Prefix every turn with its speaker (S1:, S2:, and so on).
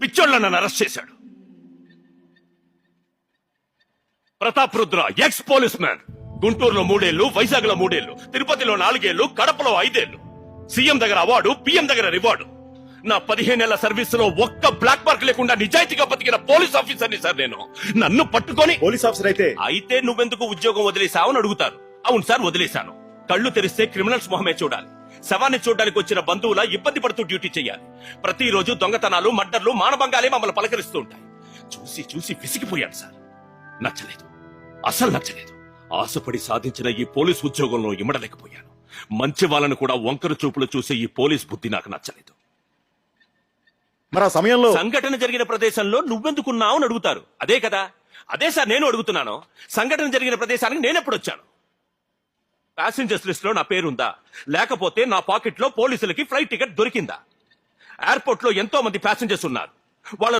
S1: పిచ్చోళ్ళ నన్ను అరెస్ట్ చేశాడు. Pratap Rudra ex policeman గుంటూరులో మూడేళ్ళు వైజాగ్లో మూడేళ్ళు తిరుపతిలో నాలుగేళ్ళు కడపలో ఐదేళ్ళు సీఎం దగ్గర అవార్డు పిఎం దగ్గర రివార్డు. నా పదిహేనేళ్ళ సర్వీస్లో ఒక్క బ్లాక్ మార్క్ లేకుండా నిజాయితీగా బతికిన పోలీస్ ఆఫీసర్ని సార్ నేను. నన్ను పట్టుకొని
S2: పోలీస్ ఆఫీసర్ అయితే
S1: అయితే నువ్వెందుకు ఉద్యోగం వదిలేసావని అడుగుతారు. అవును సార్ వదిలేశాను. కళ్ళు తెరిస్తే క్రిమినల్స్ మొహమే చూడాలి. శవాన్ని చూడడానికి వచ్చిన బంధువుల ఇబ్బంది పడుతూ డ్యూటీ చేయాలి. ప్రతిరోజు దొంగతనాలు మడ్డర్లు మానభంగాలే మమ్మల్ని పలకరిస్తూ ఉంటాయి. చూసి చూసి విసిగిపోయాను సార్. నచ్చలేదు. అసలు నచ్చలేదు. ఆశపడి సాధించిన ఈ పోలీస్ ఉద్యోగంలో ఇమడలేకపోయాను. మంచి వాళ్ళను కూడా వంకర చూపులు చూసే ఈ పోలీస్ బుద్ధి నాకు నచ్చలేదు.
S2: మరి ఆ సమయంలో
S1: సంఘటన జరిగిన ప్రదేశంలో నువ్వెందుకున్నావు అని అడుగుతారు. అదే కదా. అదే సార్ నేను అడుగుతున్నాను. సంఘటన జరిగిన ప్రదేశానికి నేను ఎప్పుడు వచ్చాను ప్యాసింజర్స్ లిస్ట్లో నా పేరుందా? లేకపోతే నా పాకెట్లో పోలీసులకి ఫ్లైట్ టికెట్ దొరికిందా? ఎయిర్పోర్ట్లో ఎంతో మంది ప్యాసింజర్స్ ఉన్నారు. వాళ్ళ